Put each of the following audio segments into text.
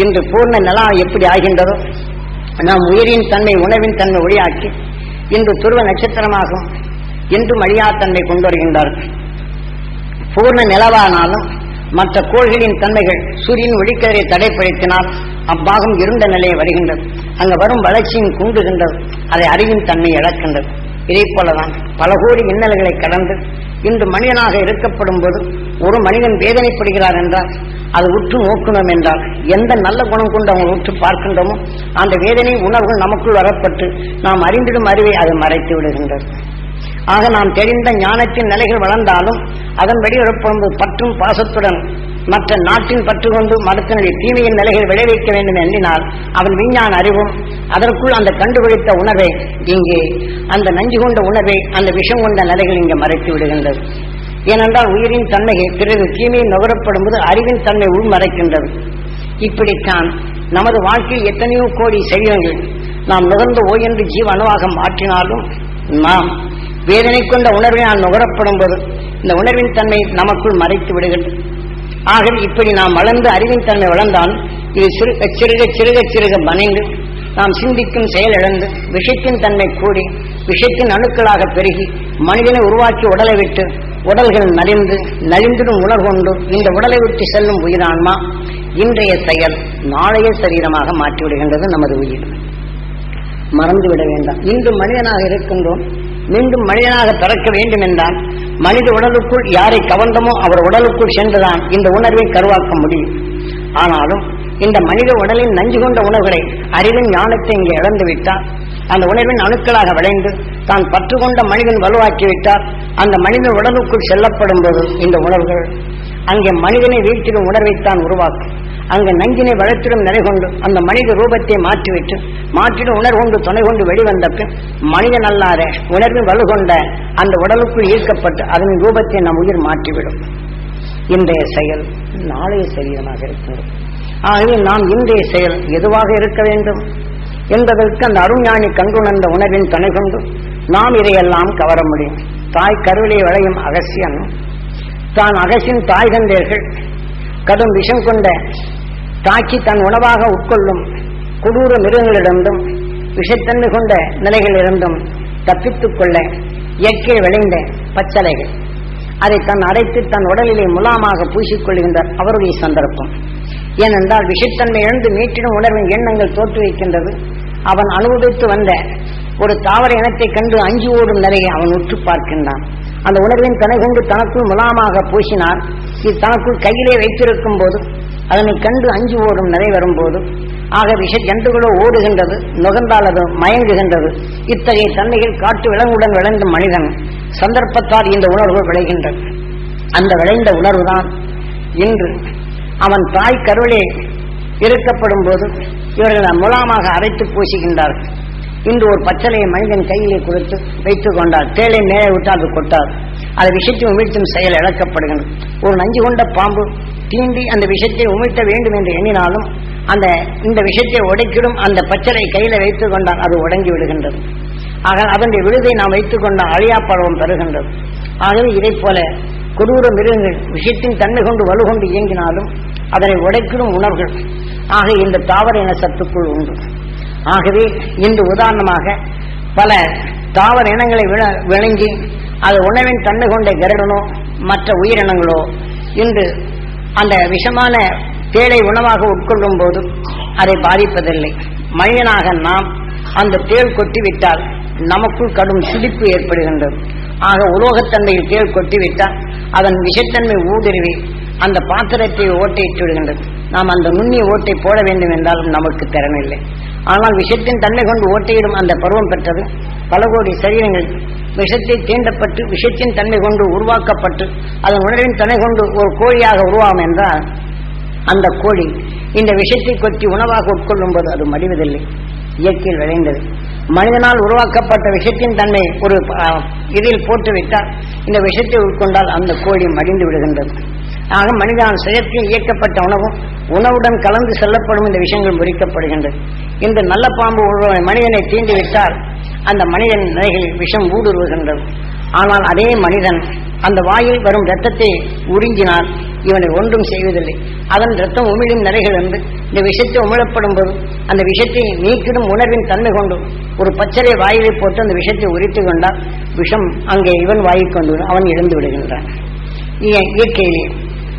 இன்று பூர்ண நிலா எப்படி ஆகின்றதோ நாம் உயிரின் தன்மை உணவின் தன்மை ஒளியாக்கி இன்று துருவ நட்சத்திரமாகும் இன்றும் அழியா தன்மை கொண்டு வருகின்றார்கள். பூர்ண நிலவானாலும் மற்ற கோள்களின் தன்மைகள் சூரியன் ஒளிக்கதிரை தடைப்படுத்தினால் அப்பாகம் இருண்ட நிலையை வருகின்றது. அங்கு வரும் வளர்ச்சியும் கூண்டுகின்றது அதை அறிவின் தன்மை இழக்கின்றது. இதே போலதான் பல கோடி மின்னல்களை கடந்து இன்று மனிதனாக இருக்கப்படும் போது ஒரு மனிதன் வேதனைப்படுகிறார் என்றால் அது உற்று நோக்கணும் என்றால் எந்த நல்ல குணம் கொண்டு அவங்க உற்று பார்க்கின்றோமோ அந்த வேதனை உணர்வுகள் நமக்குள் வரப்பட்டு நாம் அறிந்திடும் அறிவை அது மறைத்து விடுகின்றது. ஆக நாம் தெரிந்த ஞானத்தின் நிலைகள் வளர்ந்தாலும் அதன்படி வரப்போது பற்றும் பாசத்துடன் மற்ற நாட்டின் பற்று கொண்டு மரத்தினுடைய தீமையின் நிலைகள் விளைவிக்க வேண்டும் எண்ணினால் அவன் விஞ்ஞான அறிவும் அதற்குள் அந்த கண்டுபிடித்த உணவை இங்கே அந்த நஞ்சு கொண்ட உணவை அந்த விஷம் கொண்ட நிலைகள் இங்கே மறைத்து விடுகின்றது. ஏனென்றால் உயிரின் தன்மையை பிறகு தீமையை நுகரப்படும் போது அறிவின் தன்மை உள்மறைக்கின்றது. இப்படித்தான் நமது வாழ்க்கையில் எத்தனையோ கோடி சரீரங்கள் நாம் நுகர்ந்த ஓயென்று ஜீவ அணுவாக மாற்றினாலும் நாம் வேதனை கொண்ட உணர்வினால் நுகரப்படும் போது இந்த உணர்வின் தன்மை நமக்குள் மறைத்து விடுகிறது. ஆகவே இப்படி நாம் வளர்ந்து அறிவின் தன்மை வளர்ந்தால் இது சிறுக சிறுக சிறுக சிறுக மனைந்து நாம் சிந்திக்கும் செயல் இழந்து விஷத்தின் தன்மை கூடி விஷத்தின் அணுக்களாக பெருகி மனிதனை உருவாக்கி உடலை விட்டு உடல்கள் நலிந்து நலிந்திடும் உணர்கொண்டு இந்த உடலை விட்டு செல்லும் உயிரான்மா? இன்றைய செயல் நாளைய சரீரமாக மாற்றிவிடுகின்றது நமது உயிர். மறந்துவிட வேண்டாம். இன்று மனிதனாக இருக்கின்றோம். மீண்டும் மனிதனாக பிறக்க வேண்டும் என்றால் மனித உடலுக்குள் யாரை கவர்ந்தமோ அவர் உடலுக்குள் சென்றுதான் இந்த உணர்வை கருவாக்க முடியும். ஆனாலும் இந்த மனித உடலின் நஞ்சு கொண்ட உணர்வுகளை அறிவின் ஞானத்தை இங்கே இழந்துவிட்டால் அந்த உணர்வின் அணுக்களாக விளைந்து தான் பற்று கொண்ட மனிதன் வலுவாக்கிவிட்டால் அந்த மனிதன் உடலுக்குள் செல்லப்படும் போது இந்த உணர்வுகள் அங்கே மனிதனை வீழ்த்திடும் உணர்வைத்தான் உருவாக்கும். அங்கு நஞ்சினை வளர்த்திடும் நிலை கொண்டு அந்த மனித ரூபத்தை மாற்றிவிட்டு மாற்றிடும் உணர்வு கொண்டு துணை கொண்டு வெளிவந்த பின் மனிதன் அல்லாத உணர்வின் வலுகொண்ட அந்த உடலுக்குள் ஈர்க்கப்பட்டு அதன் ரூபத்தை நம் உயிர் மாற்றிவிடும். இன்றைய செயல் நாளைய சரீரமாக இருக்கிறது ஆகவே நாம் இன்றைய செயல் எதுவாக இருக்க வேண்டும்? என்பதற்கு அந்த அருண்ஞானி கண்டுணர்ந்த உணர்வின் துணை கொண்டு நாம் இதையெல்லாம் கவர முடியும். தாய் கருவிலை வளையும் அகசியன் தான் அகசின் தாய் தந்தையர்கள் கடும் விஷம் கொண்ட தாக்கி தன் உணவாக உட்கொள்ளும் கொடூர மிருகங்களிடந்தும் விஷத்தன்மை கொண்ட நிலைகளிலிருந்தும் தப்பித்துக் கொள்ள இயற்கை விளைந்த பச்சலைகள். அதை தன் அரைத்து தன் உடலிலே முலாமாக பூசிக்கொள்கின்ற அவருடைய சந்தர்ப்பம். ஏனென்றால் விஷத்தன்மை இழந்து மீட்டிடும் உணர்வின் எண்ணங்கள் தோற்று வைக்கின்றது அவன் அனுபவித்து வந்த ஒரு தாவர இனத்தை கண்டு அஞ்சு ஓடும் நிலையை அவன் உற்று பார்க்கின்றான். அந்த உணர்வின் தனை கொண்டு தனக்குள் முலாமாக பூசினார் இது தனக்குள் கையிலே வைத்திருக்கும் போது அதனை கண்டு அஞ்சு ஓடும் நிலை வரும்போது ஆக விஷ ஜண்டுகளோ ஓடுகின்றது நுகர்ந்தால் அது மயங்குகின்றது. இத்தகைய தன்மைகள் காட்டு விலங்குடன் விளைந்த மனிதன் சந்தர்ப்பத்தால் இந்த உணர்வு விளைகின்றது. அந்த விளைந்த உணர்வுதான் இன்று அவன் தாய் கருவிலே இருக்கப்படும் போது இவர்கள் முலாமாக அரைத்து பூசுகின்றார்கள் இன்று ஒரு பச்சளையை மனிதன் கையிலே கொடுத்து வைத்துக் கொண்டார். தேலை மேலே விட்டு அது கொட்டார் அது விஷத்தை உமிழ்த்தும் செயல் இழக்கப்படுகின்றது. ஒரு நஞ்சு கொண்ட பாம்பு தீண்டி அந்த விஷத்தை உமிழ்த்த வேண்டும் என்று எண்ணினாலும் அந்த இந்த விஷத்தை உடைக்கிடும் அந்த பச்சளை கையில வைத்துக் கொண்டால் அது உடங்கி விடுகின்றது. ஆக அதனுடைய விழுதை நாம் வைத்துக் கொண்டால் அழியா பருவம் பெறுகின்றது. ஆகவே இதை போல கொடூர மிருகங்கள் விஷயத்தின் தன்மை கொண்டு வலுகொண்டு இயங்கினாலும் அதனை உடைக்கிடும் உணர்வுகள். ஆக இந்த தாவர இன சத்துக்குள் உண்டு. ஆகவே இன்று உதாரணமாக பல தாவர இனங்களை விளங்கி அது உணவின் தன்மை கொண்ட கருடனோ மற்ற உயிரினங்களோ இன்று அந்த விஷமான தேளை உணவாக உட்கொள்ளும் போது அதை பாதிப்பதில்லை. மனிதனாக நாம் அந்த தேள் கொட்டிவிட்டால் நமக்குள் கடும் சிலிப்பு ஏற்படுகின்றது. ஆக உலோகத்தன்மையில் கீழ் கொட்டிவிட்டால் அதன் விஷத்தன்மை ஊடுருவி அந்த பாத்திரத்தை ஓட்டையிட்டு விடுகின்றது. நாம் அந்த நுண்ணிய ஓட்டை போட வேண்டும் என்றாலும் நமக்கு திறனில்லை. ஆனால் விஷத்தின் தன்மை கொண்டு ஓட்டையிடும் அந்த பருவம் பெற்றது. பல கோடி சரீரங்கள் விஷத்தை தீண்டப்பட்டு விஷத்தின் தன்மை கொண்டு உருவாக்கப்பட்டு அதன் உணர்வின் தன்மை கொண்டு ஒரு கோழியாக உருவாகும் என்றால் அந்த கோழி இந்த விஷத்தை கொத்தி உணவாக உட்கொள்ளும் போது அது மடிவதில்லை. இயற்கையில் விளைந்தது. மனிதனால் உருவாக்கப்பட்ட விஷத்தின் தன்மை ஒரு இதில் இதில் போட்டுவிட்டால் இந்த விஷத்தை உட்கொண்டால் அந்த கோழி மடிந்து விடுகின்றது. ஆக மனிதனால் செயற்கை இயக்கப்பட்ட உணவும் உணவுடன் கலந்து செல்லப்படும் இந்த விஷயங்கள் முறிக்கப்படுகின்றது. இந்த நல்ல பாம்பு மனிதனை தீண்டி விட்டால் அந்த மனிதன் நிலைகளில் விஷம் ஊடுருவுகின்றது. ஆனால் அதே மனிதன் அந்த வாயில் வரும் ரத்தத்தை உறிஞ்சினால் இவனை ஒன்றும் செய்வதில்லை. அதன் ரத்தம் உமிழும் நிறைகள் வந்து இந்த விஷத்தை உமிழப்படும் போது அந்த விஷத்தை நீக்கிடும் உணர்வின் தன்மை கொண்டு ஒரு பச்சரை வாயிலை போட்டு அந்த விஷத்தை உரித்து கொண்டால் விஷம் அங்கே இவன் வாயிக் கொண்டு அவன் இழந்து விடுகின்றான். இயற்கையிலே.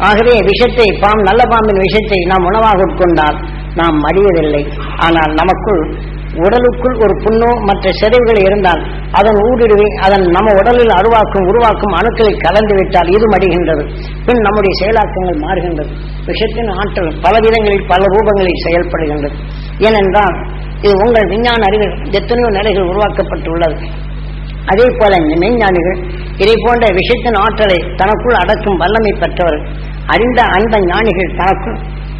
ஆகவே விஷத்தை பாம் நல்ல பாம்பின் விஷத்தை நாம் உணவாக உட்கொண்டால் நாம் அறியவில்லை ஆனால் நமக்குள் உடலுக்குள் ஒரு புண்ணோ மற்ற செறிவுகள் இருந்தால் அதன் ஊடுருவி அதன் நம்ம உடலில் அருவாக்கும் உருவாக்கும் அணுக்களை கலந்து விட்டால் இது மடிகின்றது. பின் நம்முடைய செயலாக்கங்கள் மாறுகின்றது. விஷத்தின் ஆற்றல் பல விதங்களில் பல ரூபங்களில் செயல்படுகின்றது. ஏனென்றால் இது உங்கள் விஞ்ஞான அறிவில் எத்தனையோ நிலைகள் உருவாக்கப்பட்டுள்ளது. அதே போல இந்த மெய்ஞானிகள் இதை போன்ற விஷத்தின் ஆற்றலை தனக்குள் அடக்கும் வல்லமை பெற்றவர்கள் அறிந்த அந்த ஞானிகள் தனக்குள்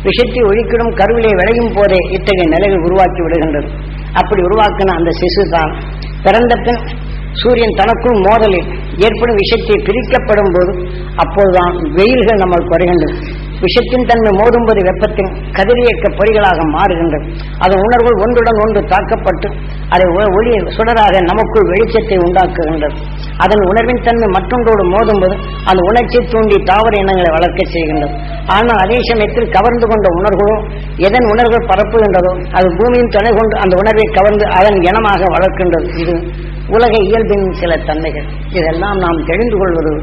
விஷத்தை ஒழிக்கிடும் கருவிலே விளையும் போதே இத்தகைய நிலைகள் உருவாக்கி விடுகின்றது. அப்படி உருவாக்கின அந்த சிசு தான் பிறந்த பின் சூரியன் தனக்குள் மோதலில் ஏற்படும் விஷயத்தை பிரிக்கப்படும் போது அப்போதுதான் வெயில்கள் நம்ம குறைகின்றது விஷத்தின் தன்மை மோதும்போது வெப்பத்தின் கதிரியக்க பொறிகளாக மாறுகின்றது அதன் உணர்வுகள் ஒன்றுடன் ஒன்று தாக்கப்பட்டு அதை ஒளி சுடராக நமக்குள் வெளிச்சத்தை உண்டாக்குகின்றது. அதன் உணர்வின் தன்மை மற்றொன்றோடு மோதும்போது அந்த உணர்ச்சி தூண்டி தாவர இனங்களை வளர்க்க செய்கின்றது. ஆனால் அதே சமயத்தில் கவர்ந்து கொண்ட உணர்வுகளோ எதன் உணர்வுகள் பரப்புகின்றதோ அது பூமியின் துணை கொண்டு அந்த உணர்வை கவர்ந்து அதன் இனமாக வளர்க்கின்றது. இது உலக இயல்பின் சில தன்மைகள். இதெல்லாம் நாம் தெரிந்து கொள்வது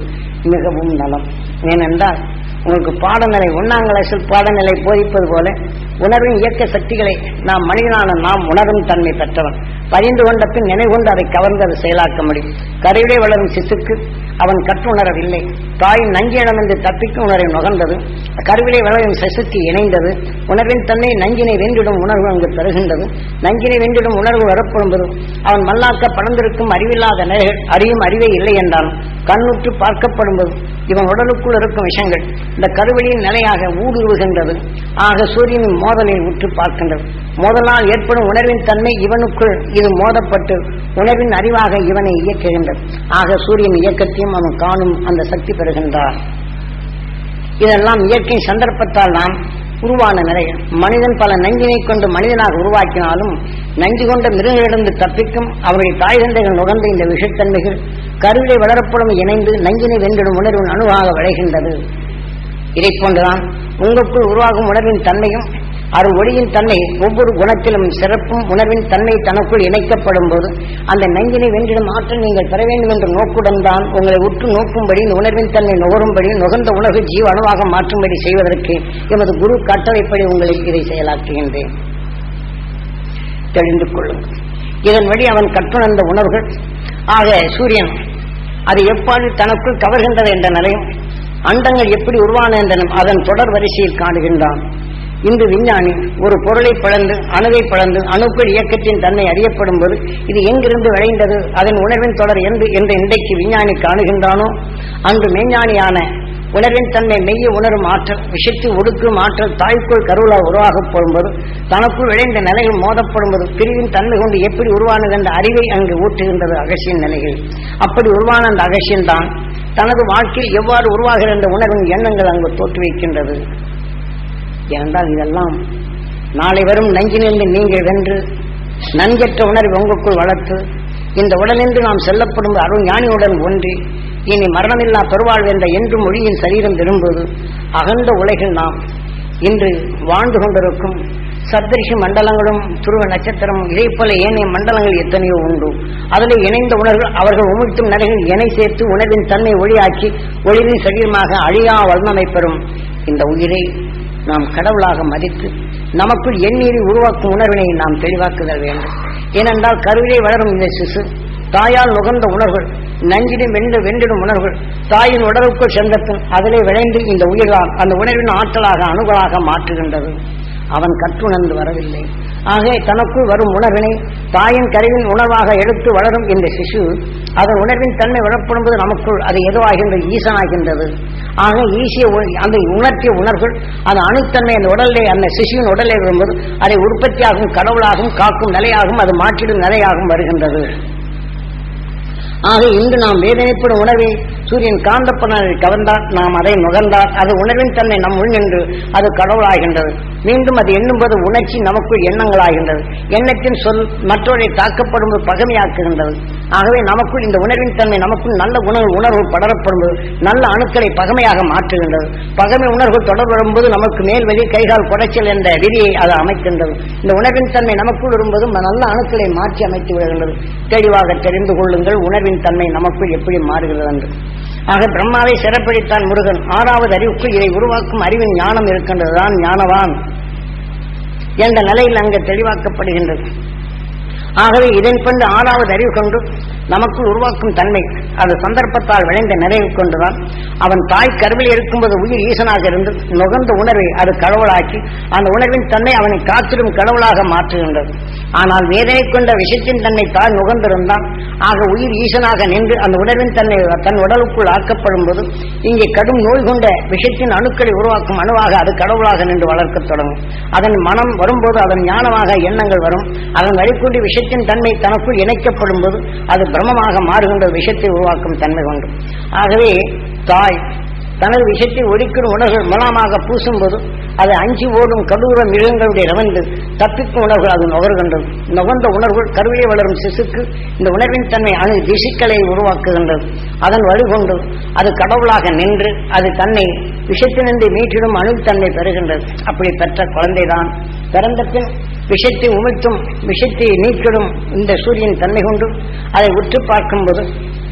மிகவும் நலம். ஏனென்றால் உங்களுக்கு பாடநிலை ஒன்னாம் கிளாஸில் பாடநிலை போதிப்பது போல உணர்வின் இயக்க சக்திகளை நாம் மனிதனான நாம் உணரும் தன்மை பெற்றவன். பதிந்து கொண்ட பின் நினைவுகொண்டு அதை கவர்ந்து அதை செயலாக்க முடியும். கருவிலே வளரும் சிசுக்கு அவன் கற்றுணரவில்லை. தாயின் நஞ்சிடமிருந்து தப்பிக்கும் உணர்வை நுகர்ந்தது. கருவிலே வளரும் சசுக்கு இணைந்தது. உணர்வின் தன்மை நஞ்சினை வென்றிடும் உணர்வு அங்கு பெறுகின்றது. நஞ்சினை வென்றிடும் உணர்வு வரப்படும்போது அவன் மல்லாக்க படர்ந்திருக்கும் அறிவில்லாத நிலைகள் அறியும் அறிவே இல்லை என்றாலும் கண்ணுற்று பார்க்கப்படும்போது இவன் உடலுக்குள் இருக்கும் விஷயங்கள் இந்த கருவெளியின் நிலையாக ஊடுருவுகின்றது. ஆக சூரியனின் மோதலை உற்று பார்க்கின்றது. மோதலால் ஏற்படும் உணர்வின் தன்மை இவனுக்குள் இது மோதப்பட்டு உணர்வின் அறிவாக இவனை இயக்குகின்றது. ஆக சூரியன் இயக்கத்தையும் அவன் காணும் அந்த சக்தி பெறுகின்றார் இதெல்லாம் இயற்கை சந்தர்ப்பத்தால் நாம் உருவான நிலை மனிதன் பல நஞ்சினை கொண்டு மனிதனாக உருவாக்கினாலும் நஞ்சு கொண்ட மிருகங்களிலிருந்து தப்பிக்கும் அவருடைய தாய் தந்தைகள் நுகர்ந்த இந்த விஷத்தன்மைகள் கருவிலை வளரப்படும் இணைந்து நஞ்சினை வென்றிடும் உணர்வின் அணுவாக விளைகின்றது. இதை போன்றுதான் உங்களுக்குள் உருவாகும் உணர்வின் தன்மையும் அரு ஒளியின் தன்மை ஒவ்வொரு குணத்திலும் சிறப்பும் உணர்வின் தன்மை தனக்குள் இணைக்கப்படும் போது அந்த நஞ்சினை வென்றிடும் ஆற்றல் நீங்கள் பெற வேண்டும் என்ற நோக்குடன் தான் உங்களை உற்று நோக்கும்படி உணர்வின் தன்மை நுகரும்படி நுகர்ந்த உணர்வு ஜீவ அணுவாக மாற்றும்படி செய்வதற்கு எமது குரு கட்டளைப்படி உங்களை இதை செயலாக்குகின்றேன் தெரிந்து கொள்ளுங்கள். இதன் வழி அவன் கற்றுணர்ந்த உணர்வுகள். ஆக சூரியன் அது எப்பாடு தனக்குள் கவர்கின்றது என்ற நிலையும் அண்டங்கள் எப்படி உருவான என்ற அதன் தொடர் வரிசையில் காணுகின்றான். இன்று விஞ்ஞானி ஒரு பொருளை பிளந்து அணுவை பிளந்து அணுக்கள் இயக்கத்தின் தன்மை அறியப்படும் போது இது எங்கிருந்து விளைந்தது? அதன் உணர்வின் தொடர் என்று என்ற இன்றைக்கு விஞ்ஞானி காணுகின்றானோ? அன்று மெய்ஞானியான உணர்வின் தன்மை மெய்ய உணரும் ஆற்றல் விஷத்து ஒடுக்கும் ஆற்றல் தாய்க்குள் கருவிழா உருவாகப்படும்போது தனக்குள் விளைந்த நிலைகள் மோதப்படும்போது பிரிவின் தன்மை கொண்டு எப்படி உருவானது என்ற அறிவை அங்கு ஊற்றுகின்றது அகசியின் நிலைகள். அப்படி உருவான அந்த அகசியன் தான் தனது வாழ்க்கையில் எவ்வாறு உருவாகிற என்ற உணர்வின் எண்ணங்கள் அங்கு தோற்றுவிக்கின்றது. ஏனென்றால் இதெல்லாம் நாளை வரும் நஞ்சினிலிருந்து நீங்கள் வென்று நஞ்சற்ற உணர்வு உங்களுக்குள் வளர்த்து இந்த உடலின்று நாம் செல்லப்படும் அருள் ஞானியுடன் ஒன்றி இனி மரணமில்லா பெருவாழ்வு என்ற என்றும் மொழியின் சரீரம் பெறும்போது அகன்ற உலகில் நாம் இன்று வாழ்ந்து கொண்டிருக்கும் சப்தரிஷி மண்டலங்களும் துருவ நட்சத்திரம் போல ஏனைய மண்டலங்கள் எத்தனையோ உண்டு. அதில் இணைந்த உணர்வு அவர்கள் உமிழ்த்தும் நிலைகள் இணை சேர்த்து உணர்வின் தன்மை ஒளியாக்கி ஒளிவின் சரீரமாக அழியா வல்லமை பெறும். இந்த உயிரை நாம் கடவுளாக மதித்து நமக்குள் எண்ணீரை உருவாக்கும் உணர்வினை நாம் தெளிவாக்குதல் வேண்டும். ஏனென்றால் கருவிலே வளரும் இந்த சிசு தாயால் நுகர்ந்த உணர்வுகள் நஞ்சிடும் வென்று வென்றிடும் உணர்வுகள் தாயின் உடலுக்குள் சென்றத்தும் அதிலே விளைந்து இந்த உயிரால் அந்த உணர்வின் ஆற்றலாக அணுகலாக மாற்றுகின்றது. அவன் கற்றுணர்ந்து வரவில்லை. ஆக தனக்குள் வரும் உணர்வினை தாயின் கருவின் உணர்வாக எடுத்து வளரும் இந்த சிசு அதன் உணர்வின் தன்மை வளர்ப்படும்போது நமக்குள் அது எதுவாகின்றது ஈசனாகின்றது. ஆக ஈசிய அந்த உணர்த்திய உணர்வுகள் அந்த அணுத்தன்மை அந்த உடலை அந்த சிசுவின் உடலை வரும்போது அதை உற்பத்தியாகும் கடவுளாகவும் காக்கும் நிலையாகவும் அது மாற்றிடும் நிலையாகவும் வருகின்றது. ஆக இன்று நாம் வேதனைப்படும் உணவை சூரியன் காந்தப்பனால் கவர்ந்தால் நாம் அதை நுகர்ந்தால் அது உணர்வின் தன்னை நம் உள் நின்று அது கடவுளாகின்றது. மீண்டும் அது எண்ணும்போது உணர்ச்சி நமக்குள் எண்ணங்களாகின்றது. எண்ணத்தின் சொல் மற்றவரை தாக்கப்படும் பகமையாக்குகின்றது. ஆகவே நமக்குள் இந்த உணர்வின் தன்மை நமக்குள் நல்ல உணர்வு உணர்வு படரப்படும்போது நல்ல அணுக்களை பகமையாக மாற்றுகின்றது. பகமை உணர்வு தொடர்பு வரும்போது நமக்கு மேல் வழி கைகால் குடைச்சல் என்ற விதியை அது அமைக்கின்றது. இந்த உணர்வின் தன்மை நமக்குள் வரும்போது நல்ல அணுக்களை மாற்றி அமைத்து விடுகின்றது. தெளிவாக தெரிந்து கொள்ளுங்கள் உணர்வின் தன்மை நமக்குள் எப்படி மாறுகிறது என்று. ஆக பிரம்மாவை சிறப்பளித்தான் முருகன். ஆறாவது அறிவுக்கு இதை உருவாக்கும் அறிவின் ஞானம் இருக்கின்றதுதான் ஞானவான் என்ற நிலையில் அங்கு தெளிவாக்கப்படுகின்றது. ஆகவே இதன் கொண்டு ஆறாவது அறிவு கொண்டு நமக்குள் உருவாக்கும் தன்மை அது சந்தர்ப்பத்தால் விளைந்த நிறைவு கொண்டுதான். அவன் தாய் கருவில் இருக்கும்போது உயிர் ஈசனாக இருந்து நுகர்ந்த உணர்வை அது கடவுளாக்கி அந்த உணர்வின் தன்மை அவனை காத்திடும் கடவுளாக மாற்றுகின்றது. ஆனால் வேதனை கொண்ட விஷயத்தின் தன்மை தாய் நுகர்ந்திருந்தான். ஆக உயிர் ஈசனாக நின்று அந்த உணர்வின் தன்மை தன் உடலுக்குள் ஆக்கப்படும் போது இங்கே கடும் நோய் கொண்ட விஷயத்தின் அணுக்களை உருவாக்கும் அணுவாக அது கடவுளாக நின்று வளர்க்க தொடங்கும். அதன் மனம் வரும்போது அதன் ஞானமாக எண்ணங்கள் வரும். அதன் வழிகொண்டு விஷயத்தின் தன்மை தனக்குள் இணைக்கப்படும் போது அது பிரமமாக மாறுகின்ற விஷயத்தை உருவாக்கும் தன்மை கொண்டு ஆகவே தாய் தனது விஷயத்தை ஒழிக்கும் உணர்வுகள் மூலமாக பூசும்போது அது அஞ்சு ஓடும் கடூர மிருகங்களுடைய ரவந்து தப்பிக்கும் உணர்வுகள் அது நுகர்கின்றது. நுகர்ந்த உணர்வுகள் கருவிலே வளரும் சிசுக்கு இந்த உணர்வின் தன்மை அணு திசுக்களை உருவாக்குகின்றது. அதன் வழிகொண்டு அது கடவுளாக நின்று அது தன்னை விஷத்தினின்று மீட்டிடும் அணு தன்மை பெறுகின்றது. அப்படி பெற்ற குழந்தைதான். பிறந்த பின் விஷத்தை உமிழ்த்தும் விஷத்தை நீக்கிடும் இந்த சூரியன் தன்மை கொண்டு அதை உற்று பார்க்கும்போது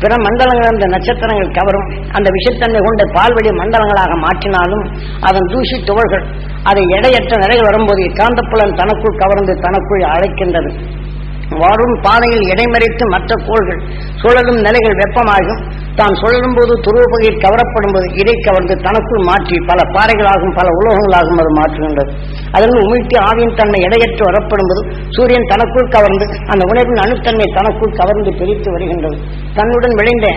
பிற மண்டலங்கள் அந்த நட்சத்திரங்கள் கவரும். அந்த விஷத்தன்மை கொண்ட பால்வெளி மண்டலங்களாக மாற்றினாலும் அதன் தூசி துவள்கள் அதை எடையற்ற நிலையில் வரும்போது காந்தப்புலன் தனக்குள் கவர்ந்து தனக்குள் அழைக்கின்றது. வரும் பாதையில் இடைமறித்து மற்ற கோள்கள் சுழலும் நிலைகள் வெப்பமாகும். தான் சுழலும் போது துருவ கவரப்படும் போது இதை கவர்ந்து தனக்குள் மாற்றி பல பாறைகளாகும் பல உலோகங்களாகும் அது மாற்றுகின்றது. அதில் உமிழ்த்தி ஆவியின் தன்மை எடையற்று வரப்படும் போது சூரியன் தனக்குள் கவர்ந்து அந்த உணர்வின் அணுத்தன்மை தனக்குள் கவர்ந்து பிரித்து வருகின்றது. தன்னுடன் விளைந்த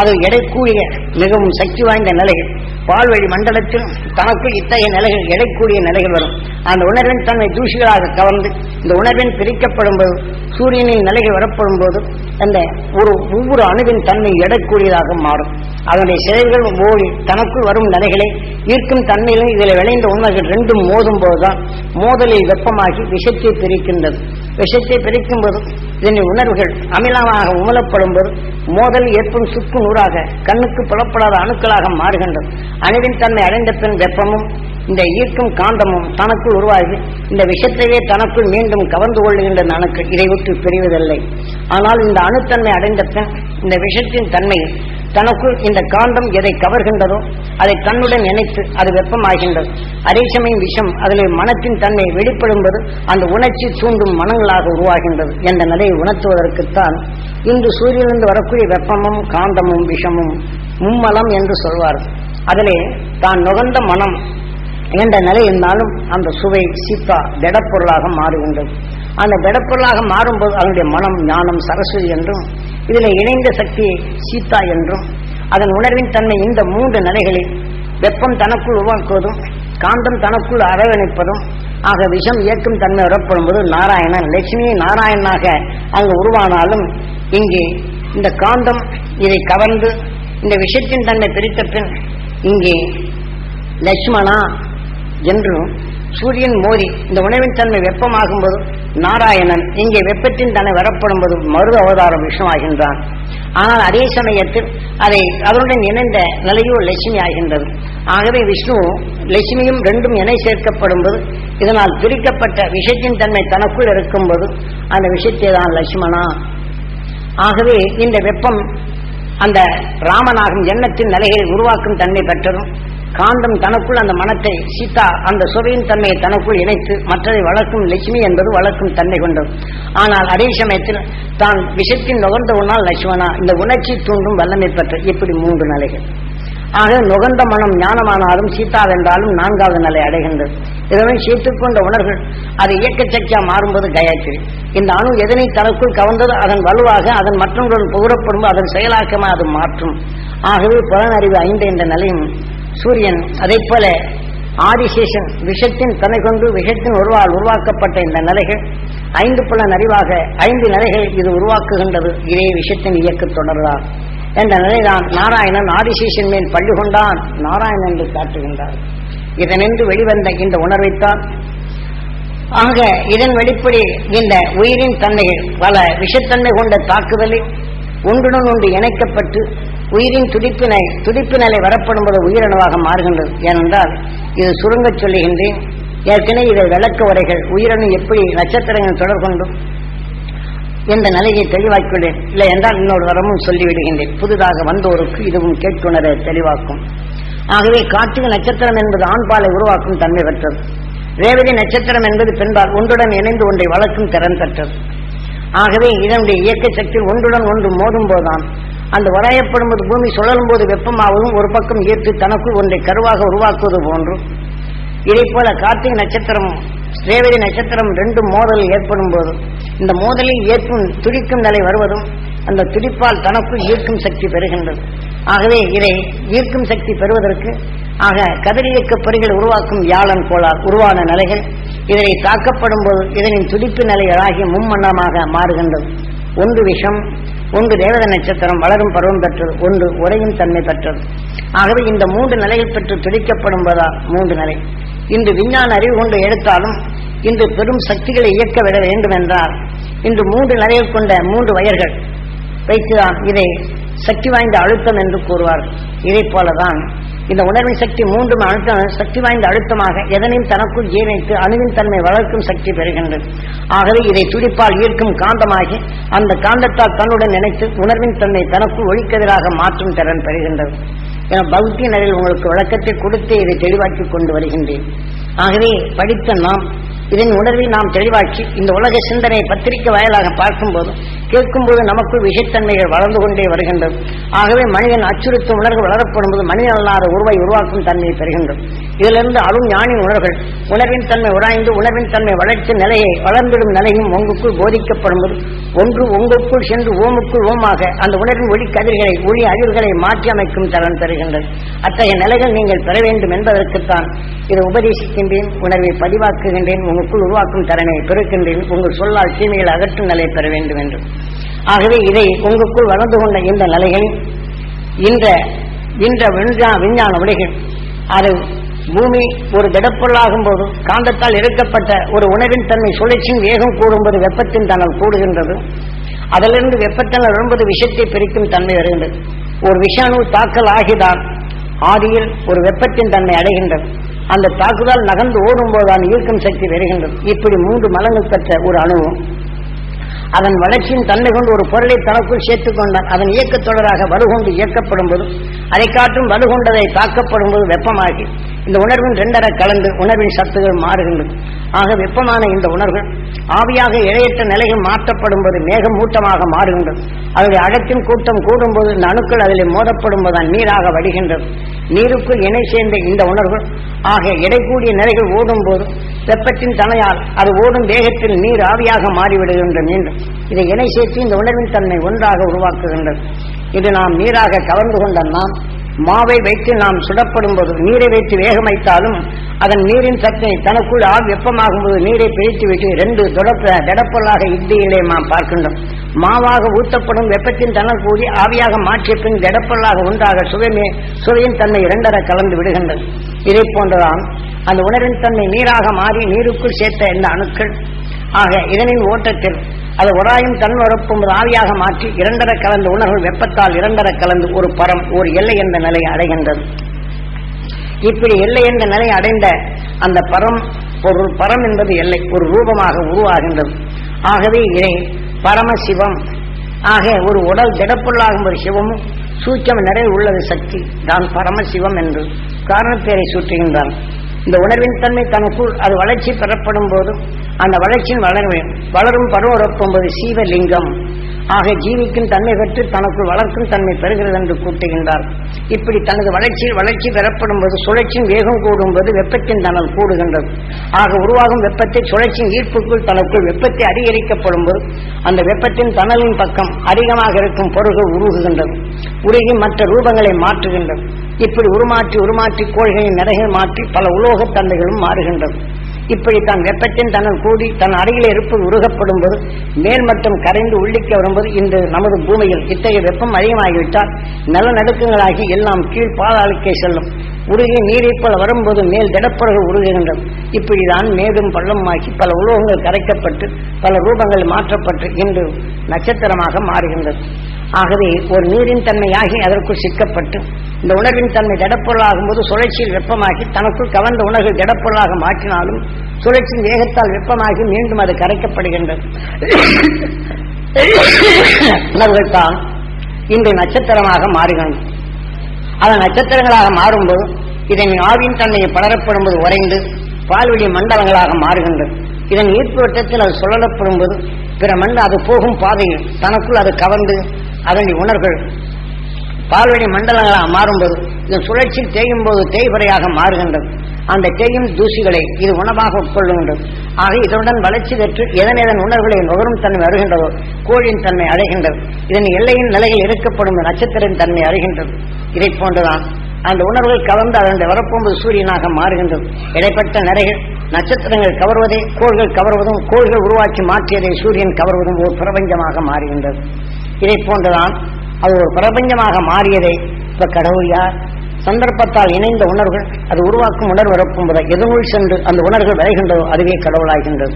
அது எடைக்கூடிய மிகவும் சக்தி வாய்ந்த நிலைகள். பால்வழி மண்டலத்தில் தனக்கு இத்தகைய நிலைகள் எடைக்கூடிய நிலைகள் வரும். அந்த உணர்வின் தன்மை தூசிகளாக கவர்ந்து இந்த உணர்வின் பிரிக்கப்படும் போது சூரியனின் நிலைகள் வரப்படும் போது அந்த ஒரு ஒவ்வொரு அணுவின் தன்மை எடக்கூடியதாக மாறும். அதனுடைய செயல்கள் ஓடி தனக்குள் வரும் நிலைகளை ஈர்க்கும் தன்மையிலும் இதில் விளைந்த உண்மைகள் ரெண்டும் மோதும் போதுதான் மோதலில் வெப்பமாகி விஷத்தை பிரிக்கின்றது. விஷத்தை பிரிக்கும் போது இதனை உணர்வுகள் அமிலமாக உமலப்படும் போது மோதல் ஏற்படும் சுக்கு நூறாக கண்ணுக்கு புலப்படாத அணுக்களாக மாறுகின்றது. அணுவின் தன்மை அடைந்த பின் வெப்பமும் இந்த ஈர்க்கும் காந்தமும் தனக்குள் உருவாகி இந்த விஷத்தையே தனக்குள் மீண்டும் கவர்ந்து கொள்ளுகின்ற அணுக்கள் இதை விட்டு பிரிவதில்லை. ஆனால் இந்த அணுத்தன்மை அடைந்த பின் இந்த விஷத்தின் தன்மை தனக்குள் இந்த காந்தம் எதை கவர்கின்றதோ அதை தன்னுடன் இணைத்து அது வெப்பமாகின்றது. அதே சமயம் விஷம் அதில் மனத்தின் தன்மை வெளிப்படும்போது அந்த உணர்ச்சி தூண்டும் மனங்களாக உருவாகின்றது என்ற நிலையை உணர்த்துவதற்குத்தான் இன்று சூரியனிலிருந்து வரக்கூடிய வெப்பமும் காந்தமும் விஷமும் மும்மலம் என்று சொல்வார்கள். அதிலே தான் நுகர்ந்த மனம் என்ற நிலை இருந்தாலும் அந்த சுவை சீத்தா திடப்பொருளாக மாறுகின்றது. அந்த திடப்பொருளாக மாறும்போது அதனுடைய மனம் ஞானம் சரஸ்வதி என்றும் இதில் இணைந்த சக்தியை சீதா என்றும் அதன் உணர்வின் தன்மை இந்த மூன்று நிலைகளில் வெப்பம் தனக்குள் உருவாக்குவதும் காந்தம் தனக்குள் அரவணைப்பதும் ஆக விஷம் இயக்கும் தன்மை உறப்படும் போது நாராயணன் லட்சுமி நாராயணனாக அங்கு உருவானாலும் இங்கே இந்த காந்தம் இதை கவர்ந்து இந்த விஷத்தின் தன்மை பிரித்த பின் இங்கே லட்சுமணா என்றும் சூரியன் மோதி இந்த உணவின் தன்மை வெப்பமாகும் போது நாராயணன் இங்கே வெப்பத்தின் தானே வரப்படும் போது மருத அவதாரம் விஷ்ணுவாகின்றான் ஆனால் அதே சமயத்தில் அதை அதனுடன் இணைந்த நிலையோ லட்சுமி ஆகின்றது. ஆகவே விஷ்ணு லட்சுமியும் ரெண்டும் இணை சேர்க்கப்படும் போது இதனால் பிரிக்கப்பட்ட விஷயத்தின் தன்மை தனக்குள் இருக்கும்போது அந்த விஷயத்தை தான் லட்சுமணா. ஆகவே இந்த வெப்பம் அந்த ராமனாகும் எண்ணத்தின் நிலையை உருவாக்கும் தன்மை பெற்றதும் காந்தம் தனக்குள் அந்த மனத்தை சீதா அந்த சுவையின் தன்மையை தனக்குள் இணைத்து மற்றதை வளர்க்கும் லட்சுமி என்பது வளர்க்கும் தன்மை கொண்டது. ஆனால் அதே சமயத்தில் தான் விஷத்தின் நுகர்ந்த உணால் லட்சுமணா இந்த உணர்ச்சி தூண்டும் வல்லமை பெற்ற இப்படி மூன்று நிலைகள். ஆக நுகர்ந்த மனம் ஞானமானாலும் சீதா வென்றாலும் நான்காவது நிலை அடைகின்றது. இதனை சீத்துக்கொண்ட உணர்கள் அது இயக்க சக்தியா மாறும்போது கயாத்திரி இந்த அணு எதனை தனக்குள் கவர்ந்தது அதன் வலுவாக அதன் மற்றவர்களுடன் புகழப்படும் அதன் செயலாக்கமாக அது மாற்றும். ஆகவே புலனறிவு ஐந்து என்ற நிலையும் சூரியன் அதை போல ஆதிசேஷன் விஷத்தின் தன்னை கொண்டு விஷத்தின் உருவால் உருவாக்கப்பட்ட இந்த நிலைகள். ஐந்து புலன் அறிவாக ஐந்து நிலைகள் இது உருவாக்குகின்றது. இதே விஷத்தின் இயக்க தொடர்தான். என்ற நிலைதான் நாராயணன் ஆதிசேஷன் மேல் பள்ளி கொண்டான் நாராயணன் என்று காட்டுகின்றார். இதனின்று வெளிவந்த இந்த உணர்வைத்தான் ஆக இதன் வெளிப்படி இந்த உயிரின் தன்மைகள் பல விஷத்தன்மை கொண்ட தாக்குதலில் ஒன்றுடன் ஒன்று இணைக்கப்பட்டு உயிரின் துடிப்பினை துடிப்பு நிலை வரப்படும்போது உயிரணுவாக மாறுகின்றது. ஏனென்றால் இது சுருங்கச் சொல்லுகின்றேன். ஏற்கனவே இதை விளக்க உரைகள். உயிரணு எப்படி நட்சத்திரங்கள் தொடர் கொண்டும் என்ற நிலையை தெளிவாக்கியுள்ளேன். இல்லை என்றால் இன்னொரு வரமும் சொல்லிவிடுகின்றேன். புதிதாக வந்தோருக்கு இதுவும் கேட்குணர தெளிவாக்கும். ஆகவே கார்த்திகை நட்சத்திரம் என்பது ஆண்பாலை உருவாக்கும் தன்மை பெற்றது. ரேவதி நட்சத்திரம் என்பது பெண்பால் ஒன்றுடன் இணைந்து ஒன்றை வளர்க்கும் திறன் பெற்றது. ஆகவே இதனுடைய இயக்க சக்தி ஒன்றுடன் ஒன்று மோதும் போதுதான் அந்த வரையப்படும் போது பூமி சுழலும் போது வெப்பமாகவும் ஒரு பக்கம் ஈர்த்து தனக்குள் ஒன்றை கருவாக உருவாக்குவது போன்றும் இதை போல கார்த்திகை நட்சத்திரம் ரேவதி நட்சத்திரம் ரெண்டு மோதல் ஏற்படும் போதும் இந்த மோதலில் ஏற்கும் துடிக்கும் நிலை வருவதும் அந்த துடிப்பால் தனக்குள் ஈர்க்கும் சக்தி பெறுகின்றது. ஆகவே இதை ஈர்க்கும் சக்தி பெறுவதற்கு ஆக கதிரியக்க பொறிகள் உருவாக்கும் வியாழன் கோளால் உருவான நிலைகள் இதனை தாக்கப்படும் போது இதனின் துடிப்பு நிலைகளாகி மும்மன்னமாக மாறுகின்றது. ஒன்று விஷம் ஒன்று தேவத நட்சத்திரம் வளரும் பருவம் பெற்றது ஒன்று உரையும் தன்மை பெற்றது. ஆகவே இந்த மூன்று நிலைகள் பெற்று துடிக்கப்படும் போதா மூன்று நிலை. இன்று விஞ்ஞான அறிவு கொண்டு எடுத்தாலும் இன்று பெரும் சக்திகளை இயக்க விட வேண்டும் என்றால் இன்று மூன்று நிலைகள் கொண்ட மூன்று வயர்கள் வைத்துதான் இதை சக்தி வாய்ந்த அழுத்தம் என்று கூறுவார் இதை போலதான் இந்த உணர்வின் சக்தி மூன்றும் அழுத்தம் சக்தி வாய்ந்த அழுத்தமாக எதனையும் தனக்குள் ஏனைத்து அணுவின் தன்மை வளர்க்கும் சக்தி பெறுகின்றது. ஆகவே இதை துடிப்பால் ஈர்க்கும் காந்தமாகி அந்த காந்தத்தால் தன்னுடன் நினைத்து உணர்வின் தன்மை தனக்குள் ஒழிக்கதிராக மாற்றும் திறன் பெறுகின்றது. என பௌத்திய நிலையில் உங்களுக்கு விளக்கத்தை கொடுத்து இதை தெளிவாக்கி கொண்டு வருகின்றேன். ஆகவே படித்த நாம் இதன் உணர்வை நாம் தெளிவாக்கி இந்த உலக சிந்தனையை பத்திரிக்கை வாயிலாக பார்க்கும்போது கேட்கும்போது நமக்குள் விஷயத்தன்மைகள் வளர்ந்து கொண்டே வருகின்றது. ஆகவே மனிதன் அச்சுறுத்தும் உணர்வு வளரப்படும் போது மனிதன் அல்லாத உருவை உருவாக்கும் தன்மையை பெறுகின்றது. இதிலிருந்து அரும் ஞானின் உணர்வுகள் உணர்வின் தன்மை உராய்ந்து உணர்வின் தன்மை வளர்ச்சி நிலையை வளர்ந்திடும் நிலையும் உங்களுக்குள் போதிக்கப்படும் போது ஒன்று உங்களுக்குள் சென்று ஓமுக்குள் ஓமாக அந்த உணர்வின் ஒளி கதிர்களை ஒளி அதிர்களை மாற்றி அமைக்கும் திறன் பெறுகின்றது. அத்தகைய நிலைகள் நீங்கள் பெற வேண்டும் என்பதற்குத்தான் இதை உபதேசிக்கின்றேன் உணர்வை பதிவாக்குகின்றேன் உங்களுக்குள் உருவாக்கும் திறனை பெருக்கின்றேன் உங்கள் சொல்லால் தீமைகள் அகற்றும் நிலை பெற வேண்டும் என்று. ஆகவே இதை உங்களுக்குள் வளர்ந்து கொண்ட இந்த நிலைகளில் இந்த இன்ற விஞ்ஞான உடைகள் அது பூமி ஒரு திடப்பொருளாகும் போது காந்தத்தால் இறுக்கப்பட்ட ஒரு உணவின் தன்மை சுழற்சியின் வேகம் கூடும்போது வெப்பத்தின் தனல் கூடுகின்றது. அதிலிருந்து வெப்பத்தனல் வரும்போது விஷத்தை பிரிக்கும் தன்மை வருகின்றது. ஒரு விஷாணு தாக்கல் ஆகிதான் ஆதியில் ஒரு வெப்பத்தின் தன்மை அடைகின்றது. அந்த தாக்குதல் நகர்ந்து ஓடும்போதுதான் ஈர்க்கும் சக்தி வருகின்றது இப்படி மூன்று மலங்கள் பெற்ற ஒரு அணுவும் அதன் வளர்ச்சியின் தன்மை கொண்டு ஒரு பொருளை தனக்குள் சேர்த்துக் கொண்டான். அதன் இயக்கத் தொடராக வலுகொண்டு இயக்கப்படும் போது அதை காட்டும் வலுகொண்டதை தாக்கப்படும் போது வெப்பமாகி இந்த உணர்வின் ரெண்டரை கலந்து உணர்வின் சத்துகள் மாறுகின்றது. ஆக வெப்பமான இந்த உணர்வுகள் ஆவியாக இழையற்ற நிலைகள் மாற்றப்படும் போது மேகமூட்டமாக மாறுகின்றது. அதனுடைய அடத்தின் கூட்டம் கூடும்போது இந்த அணுக்கள் அதில் மோதப்படும் போது நீராக வடிகின்றது. நீருக்குள் இணை சேர்ந்த இந்த உணர்வுகள் ஆக எடைகூடிய நிலைகள் ஓடும் போது வெப்பத்தின் தனையால் அது ஓடும் வேகத்தில் நீர் ஆவியாக மாறிவிடுகின்ற மீண்டும். இதை இணை சேர்த்து இந்த உணர்வின் தன்மை ஒன்றாக உருவாக்குகின்றது. இது நாம் நீராக கவர்ந்து கொண்ட நாம் மாவை வைத்து நாம் சுடப்படும் போது நீரை வைத்து வேகம் வைத்தாலும் அதன் நீரின் சக்தி தனக்குள் ஆள் வெப்பமாகும் போது நீரை பிரித்து விட்டு ரெண்டு தொடப்ப திடப்பொருளாக இந்தியிலே நாம் பார்க்கின்றோம். மாவாக ஊற்றப்படும் வெப்பத்தின் தனல் கூடி ஆவியாக மாற்றிய பின் திடப்பொருளாக ஒன்றாக சுவைமே சுவையின் தன்மை இரண்டர கலந்து விடுகின்றது. இதை போன்றுதான் அந்த உணரின் தன்மை நீராக மாறி நீருக்குள் சேர்த்த இந்த அணுக்கள். ஆக இதனின் ஓட்டத்தில் அது உராயும் தன் வரப்பும் ஆவியாக மாற்றி இரண்டர கலந்த உணர்வு வெப்பத்தால் இரண்டர கலந்து ஒரு பரம் ஒரு எல்லை என்ற நிலை அடைகின்றது. இப்படி எல்லை என்ற நிலை அடைந்த அந்த பரம் ஒரு பரம் என்பது எல்லை ஒரு ரூபமாக உருவாகின்றது. ஆகவே இதை பரமசிவம் ஆக ஒரு உடல் திடப்புள்ளாகும் ஒரு சிவமும் சூச்சம் நிறைய உள்ளது சக்தி தான் பரமசிவம் என்று காரணப்பேரை சூட்டுகின்றான். இந்த உணர்வின் தன்மை தனக்குள் அது வளர்ச்சி பெறப்படும் போது அந்த வளர்ச்சியின் வளரும் வளரும் பருவம் போது சீவலிங்கம். ஆக ஜீவிக்கும் தன்மை பெற்று தனக்குள் வளர்க்கும் தன்மை பெறுகிறது என்று கூட்டுகின்றார். இப்படி தனது வளர்ச்சியில் வளர்ச்சி பெறப்படும் போது சுழற்சியின் வேகம் கூடும் போது வெப்பத்தின் தனல் கூடுகின்றது. ஆக உருவாகும் வெப்பத்தை சுழற்சியின் ஈர்ப்புக்குள் தனக்குள் வெப்பத்தை அதிகரிக்கப்படும் போது அந்த வெப்பத்தின் தனலின் பக்கம் அதிகமாக இருக்கும் பொருள்கள் உருகுகின்றது. உருகி மற்ற ரூபங்களை மாற்றுகின்றது. இப்படி உருமாற்றி உருமாற்றி கோள்களின் நிறைகள் மாற்றி பல உலோகத் தன்மைகளும் மாறுகின்றது. இப்படி தான் வெப்பத்தின் தன்னல் கூடி தன் அருகிலே இருப்பது உருகப்படும் போது மேல்மட்டம் கரைந்து உள்ளிக்க வரும்போது இன்று நமது பூமியில் இத்தகைய வெப்பம் அதிகமாகிவிட்டால் நிலநடுக்கங்களாகி எல்லாம் கீழ் பாதாளுக்கே செல்லும். உருகி நீரை போல வரும்போது மேல் திடப்பொருள் உருகுகின்றது இப்படிதான் மேதும் பள்ளமாகி பல உலோகங்கள் கரைக்கப்பட்டு பல ரூபங்கள் மாற்றப்பட்டு இன்று நட்சத்திரமாக மாறுகின்றது. ஆகவே ஒரு நீரின் தன்மையாகி அதற்குள் சிக்கப்பட்டு இந்த உணர்வின் தன்மை திடப்பொருளாகும் போது சுழற்சியில் வெப்பமாகி தனக்குள் கவர்ந்த உணர்வு திடப்பொருளாக மாற்றினாலும் சுழற்சியின் வேகத்தால் வெப்பமாகி மீண்டும் அது கரைக்கப்படுகின்றது. உணர்வுகள் தான் இன்று நட்சத்திரமாக மாறுகின்றன. அதன் நட்சத்திரங்களாக மாறும்போது இதன் ஆவின் தன்மையை பலரப்படும்போது உறைந்து பால்வெளி மண்டலங்களாக மாறுகின்றது. இதன் ஈர்ப்பு வட்டத்தில் அது சுழலப்படும் போது பிற மண் அது போகும் பாதையில் தனக்குள் அது கவர்ந்து அதன் உணர்கள். பால்வெளி மண்டலங்களாக மாறும்போது இதன் சுழற்சியில் தேயும் போது தேய்வரையாக மாறுகின்றது. அந்த தேயும் தூசிகளை இது உணவாக உட்கொள்ளுகின்றது. ஆக இதனுடன் வளர்ச்சி பெற்று எதன் எதன் உணர்வுகளை நுகரும் தன்மை அருகின்றதோ கோழியின் தன்மை அடைகின்றது. இதன் எல்லையின் நிலையில் இருக்கப்படும் நட்சத்திரின் தன்மை அடைகின்றது. இதை போன்றுதான் அந்த உணர்வுகள் கவர்ந்து அதனுடைய வரப்போம்பது சூரியனாக மாறுகின்றது. இடைப்பட்ட நிறைகள் நட்சத்திரங்கள் கவர்வதே கோள்கள் கவர்வதும் கோள்கள் உருவாக்கி மாற்றியதை சூரியன் கவர்வதும் ஒரு பிரபஞ்சமாக மாறுகின்றது. இதை போன்றுதான் அது ஒரு பிரபஞ்சமாக மாறியதை இப்ப கடவுள் யார்? சந்தர்ப்பத்தால் இணைந்த உணர்வுகள் அது உருவாக்கும் உணர்வு வரப்பும்போது எதனுள் சென்று அந்த உணர்வுகள் விளைகின்றதோ அதுவே கடவுளாகின்றது.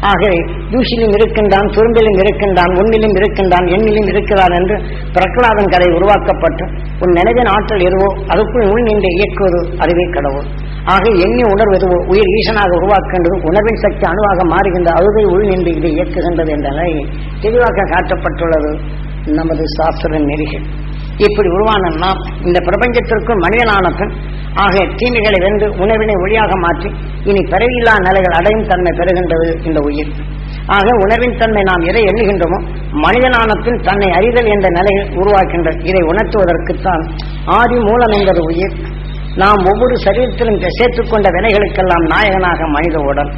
ஆகவே தூசிலும் இருக்கின்றான் துரும்பிலும் இருக்கின்றான் உன்னிலும் இருக்கின்றான் எண்ணிலும் இருக்கிறான் என்று பிரகலாதன் கதை உருவாக்கப்பட்டு உன் நினைவின் ஆற்றல் எதுவோ அதுக்குள் உள் நின்று இயக்குவது அதுவே கடவுள். ஆக எண்ணி உணர்வு உயிர் ஈசனாக உருவாக்கின்றது உணர்வின் சக்தி அணுவாக மாறுகின்ற அழுகை உள் நின்று இதை இயக்குகின்றது என்ற நிலையை தெளிவாக காட்டப்பட்டுள்ளது நமது சாஸ்திர நெறிகள். இப்படி உருவான நாம் இந்த பிரபஞ்சத்திற்கும் மனிதனான பின் ஆக தீமைகளை வென்று உணவினை ஒளியாக மாற்றி இனி பிறவியில்லா நிலைகள் அடையும் தன்மை பெறுகின்றது இந்த உயிர். ஆக உணர்வின் தன்மை நாம் எதை எண்ணுகின்றோமோ மனிதனானத்தின் தன்னை அறிதல் என்ற நிலையில் உருவாக்கின்றது இதை உணர்த்துவதற்குத்தான் ஆதி மூலம் என்பது உயிர். நாம் ஒவ்வொரு சரீரத்திலும் சேர்த்துக்கொண்ட வினைகளுக்கெல்லாம் நாயகனாக மனித உடல்.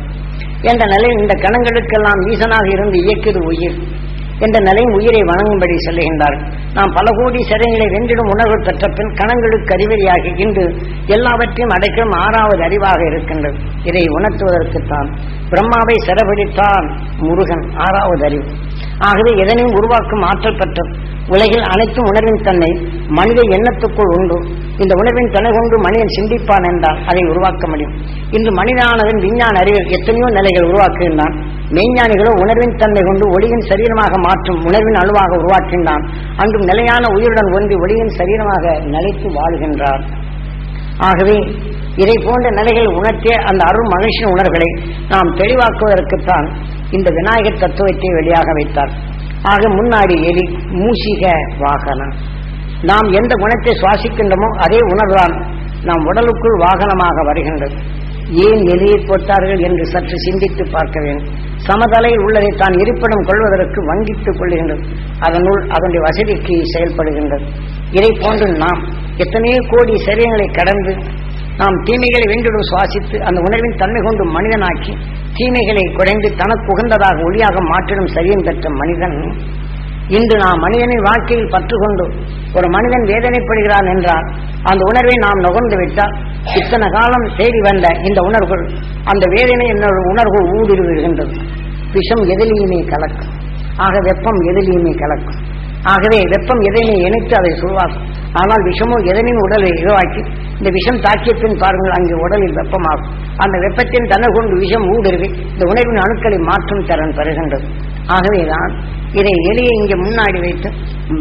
என்ற நிலையில் இந்த கணங்களுக்கெல்லாம் ஈசனாக இருந்து இயக்கியது உயிர். என்ற நிலையும் உயிரை வணங்கும்படி சொல்லுகின்றார்கள் நாம் பல கோடி சிறைகளை வென்றிடும் உணர்வு பெற்ற பின் கணங்களுக்கு அறிவறியாகி இன்று எல்லாவற்றையும் அடைக்கும் ஆறாவது அறிவாக இருக்கின்றது. இதை உணர்த்துவதற்குத்தான் பிரம்மாவை சிறப்பிடித்தான் முருகன் ஆறாவது அறிவு. ஆகவே எதனையும் உருவாக்கும் ஆற்றல் பெற்ற உலகில் அனைத்தும் உணர்வின் தன்னை மனித எண்ணத்துக்குள் உண்டு. இந்த உணர்வின் தன்னை கொண்டு மனிதன் சிந்திப்பான் என்றால் அதை உருவாக்க முடியும். இன்று மனிதனானவன் விஞ்ஞான அறிவில் எத்தனையோ நிலைகள் உருவாக்குகின்றான். மெய்ஞானிகளோ உணர்வின் தன்மை கொண்டு ஒளியின் சரீரமாக மாற்றும் உணர்வின் அணுவாக உருவாக்கின்றான். அன்றும் நிலையான உயிருடன் ஒன்றி ஒளியின் சரீரமாக நிலைத்து வாழ்கின்றார். ஆகவே இதை போன்ற நிலைகள் உணர்த்திய அந்த அருள் மகிழ்ச்சியின் உணர்வுகளை நாம் தெளிவாக்குவதற்குத்தான் இந்த விநாயகர் தத்துவத்தை வெளியாக வைத்தார். ஆக முன்னாடி எலி மூசிக வாகனம். நாம் எந்த குணத்தை சுவாசிக்கின்றோமோ அதே உணர்வுதான் நாம் உடலுக்குள் வாகனமாக வருகின்றது. ஏன் வெளியே போட்டார்கள் என்று சற்று சிந்தித்து பார்க்க வேண்டும் சமதலையில் உள்ளதை தான் இருப்பிடம் கொள்வதற்கு வங்கித்துக் கொள்கின்றது. அதனுள் அதனுடைய வசதிக்கு செயல்படுகின்றது. இதை போன்று நாம் எத்தனையோ கோடி சரீரங்களை கடந்து நாம் தீமைகளை வென்றிடும் சுவாசித்து அந்த உணர்வின் தன்மை கொண்டு மனிதனாக்கி தீமைகளை குறைந்து தனக்கு உகந்ததாக ஒளியாக மாற்றிடும் சரியம் பெற்ற மனிதன் இன்று நாம் மனிதனின் வாழ்க்கையில் பற்று கொண்டு ஒரு மனிதன் வேதனைப்படுகிறான் என்றால் அந்த உணர்வை நாம் நுகர்ந்து விட்டால் இத்தனை காலம் தேடி வந்த இந்த உணர்வுகள் அந்த வேதனை என்னோட உணர்வு ஊடுருவிடுகின்றது விஷம் எதிலையுமே கலக்கும். ஆக வெப்பம் எதிலையுமே கலக்கும். ஆகவே வெப்பம் எதனை இணைத்து அதை சொல்வார்கள் ஆனால் விஷமோ எதனின் உடலை இதுவாக்கி இந்த விஷம் தாக்கிய பின் பாருங்கள் அங்கே உடலில் வெப்பமாகும். அந்த வெப்பத்தின் தன்னை கொண்டு விஷம் ஊடுருவி இந்த உணர்வின் அணுக்களை மாற்றும் திறன் பெறுகின்றது. ஆகவேதான் இதை எலியை இங்கே முன்னாடி வைத்து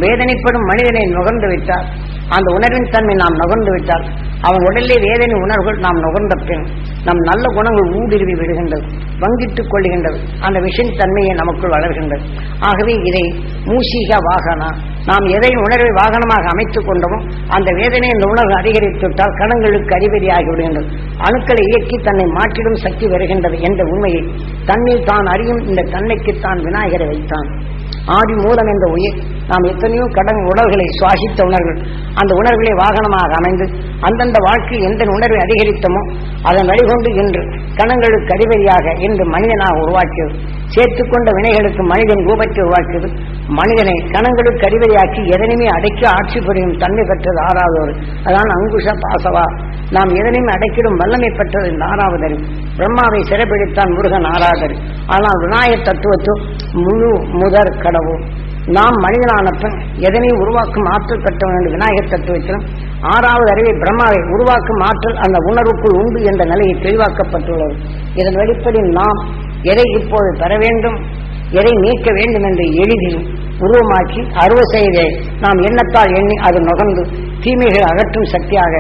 வேதனைப்படும் மனிதனை நுகர்ந்து விட்டார். அந்த உணர்வின் தன்மை நாம் நுகர்ந்து விட்டால் அவன் உடலிலே வேதனை உணர்வுகள் நாம் நுகர்ந்த பின் நம் நல்ல குணங்கள் ஊடுருவி விடுகின்றது வங்கிட்டுக் கொள்கின்றது. அந்த விஷன் தன்மையை நமக்குள் வளர்கின்றது. ஆகவே இதை மூசிக வாகனா நாம் எதை உணர்வை வாகனமாக அமைத்துக் கொண்டோமோ அந்த வேதனை இந்த உணர்வு அதிகரித்துவிட்டால் கணங்களுக்கு அறிவறி ஆகிவிடுகின்றது அணுக்களை இயக்கி தன்னை மாற்றிடும் சக்தி வருகின்றது என்ற உண்மையை தன்னை தான் அறியும். இந்த தன்மைக்குத்தான் விநாயகரை வைத்தான். ஆதி மூலம் என்ற உயிர் நாம் எத்தனையோ கடன் உணர்வுகளை சுவாசித்த உணர்வுகள். அந்த உணர்வுகளை வாகனமாக அமைந்து அந்தந்த வாழ்க்கையில் எந்த உணர்வை அதிகரித்தமோ அதன் வழிகொண்டு இன்று கணங்களுக்கு அறிவறியாக இன்று மனிதனாக உருவாக்கியது சேர்த்துக்கொண்ட வினைகளுக்கு மனிதன் ரூபத்தை உருவாக்கியது மனிதனை கணங்களுக்கு அறிவறியாக்கி எதனையுமே அடக்கி ஆட்சி புரியும் தன்மை பெற்றது ஆறாவது ஒரு அதான் அங்குஷ பாசவா. நாம் எதனையும் அடைக்கிடும் வல்லமை பெற்றது இந்த ஆறாவது அறிவு பிரம்மாவை சிறப்பிடித்தான் முருகன் ஆறாவது ஆனால் விநாயகர் தத்துவத்தோ முழு முதற் கடவுள். நாம் மனிதனானப்பன் எதனை உருவாக்கும் ஆற்றல் பெற்றவன் என்று விநாயகர் தத்துவத்திலும் ஆறாவது அறிவை பிரம்மாவை உருவாக்கும் ஆற்றல் அந்த உணர்வுக்குள் உண்டு என்ற நிலையை தெளிவாக்கப்பட்டுள்ளது. இதன் வெளிப்படி நாம் எதை இப்போது பெற வேண்டும் எதை நீக்க வேண்டும் என்று எளிதில் உருவமாக்கி அறுவை செய்தே நாம் எண்ணத்தால் எண்ணி அது நுகர்ந்து தீமைகள் அகற்றும் சக்தியாக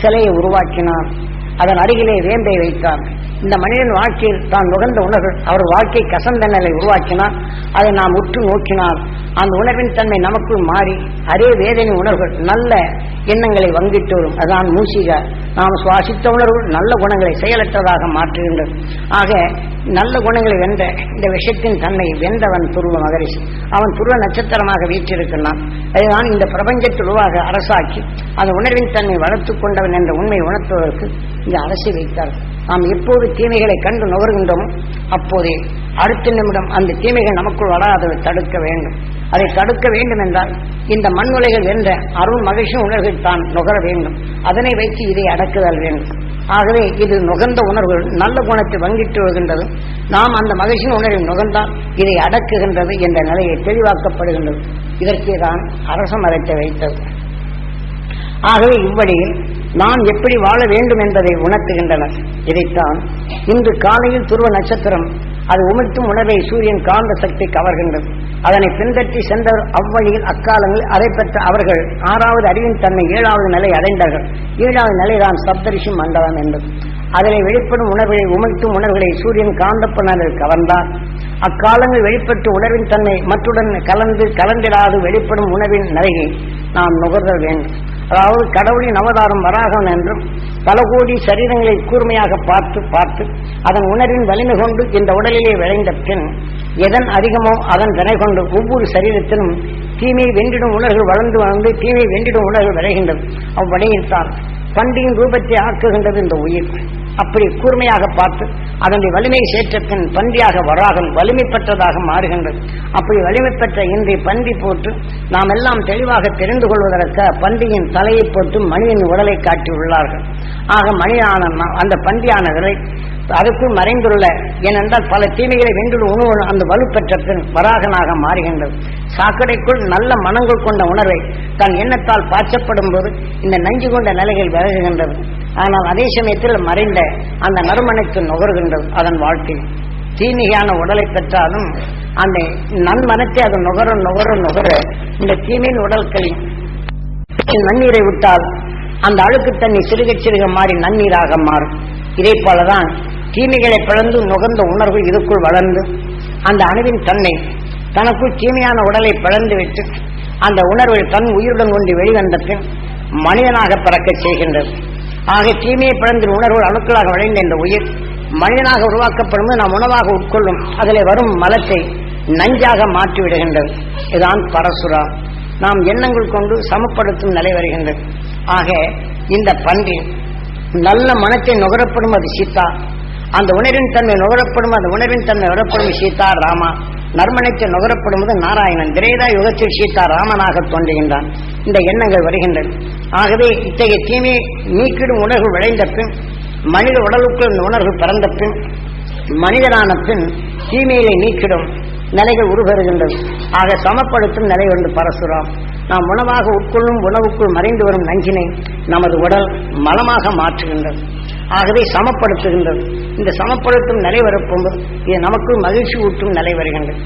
சிலையை உருவாக்கினார். அதன் அருகிலே வேம்பை வைத்தார். இந்த மனிதன் வாழ்க்கையில் தான் நுகர்ந்த உணர்வு அவர் வாழ்க்கை கசந்த நிலை உருவாக்கினார். அதை நாம் உற்று நோக்கினால் அந்த உணர்வின் தன்மை நமக்குள் மாறி அதே வேதனை உணர்வுகள் நல்ல எண்ணங்களை வங்கிட்டு வரும். அதான் மூசிக. நாம் சுவாசித்த உணர்வு நல்ல குணங்களை செயலற்றதாக மாற்றுகின்றது. ஆக நல்ல குணங்களை வென்ற இந்த விஷயத்தின் தன்மை வென்றவன் துருவ மகரிஷி. அவன் துருவ நட்சத்திரமாக வீற்றிருக்கிறான் அதுதான் இந்த பிரபஞ்சத்தில் உருவாக அரசாக்கி அந்த உணர்வின் தன்மை வளர்த்துக் கொண்டவன் என்ற உண்மை உணர்த்துவதற்கு இந்த அரசை வைத்தார்கள் நாம் எப்போது தீமைகளை கண்டு நுகர்கின்றோம் அப்போதே அடுத்த நிமிடம் அந்த தீமைகள் நமக்குள் வராததை தடுக்க வேண்டும். அதை தடுக்க வேண்டும் என்றால் இந்த மண் உலைகள் என்ற அருள் மகிழ்ச்சி உணர்வில் தான் நுகர வேண்டும். அதனை வைத்து இதை அடக்குதல் வேண்டும். ஆகவே இது நுகர்ந்த உணர்வுகள் நல்ல குணத்தை வங்கிட்டு வருகின்றது. நாம் அந்த மகிழ்ச்சியின் உணர்வில் நுகர்ந்தால் இதை அடக்குகின்றது என்ற நிலையை தெளிவாக்கப்படுகின்றது. இதற்கே தான் அரச மரத்தை வைத்தது. ஆகவே இவ்வழியில் நாம் எப்படி வாழ வேண்டும் என்பதை உணர்த்துகின்றனர். இதைத்தான் இன்று காலையில் துருவ நட்சத்திரம் அது உமிழ்த்தும் உணவை சூரியன் காந்த சக்தி கவர்கின்றது. அதனை பின்பற்றி சென்ற அவ்வழியில் அக்காலங்களில் அதை பெற்ற அவர்கள் ஆறாவது அறிவின் தன்மை ஏழாவது நிலை அடைந்தார்கள். ஏழாவது நிலைதான் சப்தரிஷி மண்டலம் என்பது. அதனை வெளிப்படும் உணர்வுகளை உமிழ்த்தும் உணர்வுகளை சூரியன் காந்தப்பணரில் கவர்ந்தார். அக்காலங்கள் வெளிப்பட்டு உணர்வின் தன்மை மற்றுடன் கலந்து கலந்திடாது வெளிப்படும் உணவின் நிலையை நாம் நுகர்தல் வேண்டும். அதாவது கடவுளின் அவதாரம் வராகவன் என்றும் பல கோடி சரீரங்களை கூர்மையாக பார்த்து பார்த்து அதன் உணர்வின் வலிமை கொண்டு இந்த உடலிலே விளைந்த பின் எதன் அதிகமோ அதன் வினை கொண்டு ஒவ்வொரு சரீரத்திலும் தீமை வென்றிடும் உணர்வு வளர்ந்து வளர்ந்து தீமை வென்றிடும் உணர்வு விளைகின்றது அவ்வழியில் தான் பண்டியின் ரூபத்தை ஆக்குகின்றது இந்த உயிர். அப்படி கூர்மையாக பார்த்து அதனுடைய வலிமையை சேற்றத்தின் பன்றியாக வராகம் வலிமை பெற்றதாக மாறுகின்றது. அப்படி வலிமை பெற்ற இன்றைய பன்றி போட்டு நாம் எல்லாம் தெளிவாக தெரிந்து கொள்வதற்கு பன்றியின் தலையை போட்டு மணியின் உடலை காட்டியுள்ளார்கள். ஆக மணியான அந்த பன்றியான விலை அதுக்குள் மறைந்துள்ள. ஏனென்றால் பல தீமைகளை வென்று உணவு அந்த வலுப்பெற்ற பின் வராகனாக மாறுகின்றது. சாக்கடைக்குள் நல்ல மனங்கள் கொண்ட உணர்வை தன் எண்ணத்தால் பாய்ச்சப்படும் போது இந்த நஞ்சு கொண்ட நிலைகள் விலகுகின்றது. ஆனால் அதே சமயத்தில் மறைந்த அந்த நறுமணத்து நுகர்கின்றது அதன் வாழ்க்கை. தீமையான உடலை பெற்றாலும் அந்த நன்மனத்தை அது நுகர நுகர நுகர இந்த தீமையின் உடல்களின் நன்னீரை விட்டால் அந்த அழுக்கு தண்ணி சிறுக சிறுக மாறி நன்னீராக மாறும். இதே போலதான் தீமைகளை பிளந்து நுகர்ந்த உணர்வு இதுக்குள் வளர்ந்து அந்த அணுவின் தன்னை தனக்குள் தீமையான உடலை பிளந்து விட்டு அந்த உணர்வு தன் உயிருடன் கொண்டு வெளிவந்த பின் மனிதனாக பிறக்க செய்கின்றது. ஆக தீமையை பிளந்து உணர்வு அணுக்களாக விளைந்த இந்த உயிர் மனிதனாக உருவாக்கப்படும் நாம் உணவாக உட்கொள்ளும் அதில் வரும் மலத்தை நஞ்சாக மாற்றி விடுகின்றது இதுதான் பரசுரா. நாம் எண்ணங்கள் கொண்டு சமப்படுத்தும் நிலை வருகின்றது. ஆக இந்த பன்றி நல்ல மனத்தை நுகரப்படும் அது சீதா அந்த உணர்வின் தன்மை நுகரப்படும் அந்த உணர்வின் தன்மை நுகரப்படும் சீதா ராமா. நர்மணத்தை நுகரப்படுவது நாராயணன் திரேதா யுகத்தில் சீதா ராமனாக தோன்றுகின்றான். இந்த எண்ணங்கள் வருகின்றன. ஆகவே இத்தகைய தீமையை நீக்கிடும் உணர்வு விளைந்த பின் மனித உடலுக்குள் இந்த உணர்வு பிறந்த பின் மனிதனான பின் தீமையை நீக்கிடும் நிலைகள் உருவருகின்றது. ஆக சமப்படுத்தும் நிலை ஒன்று பரசுராம். நாம் உணவாக உட்கொள்ளும் உணவுக்குள் மறைந்து வரும் நஞ்சினை நமது உடல் மலமாக மாற்றுகின்றது. ஆகவே சமப்படுத்துகின்றது. இந்த சமப்படுத்தும் நிலை வரப்போது இது நமக்கு மகிழ்ச்சி ஊட்டும் நிலை வருகின்றது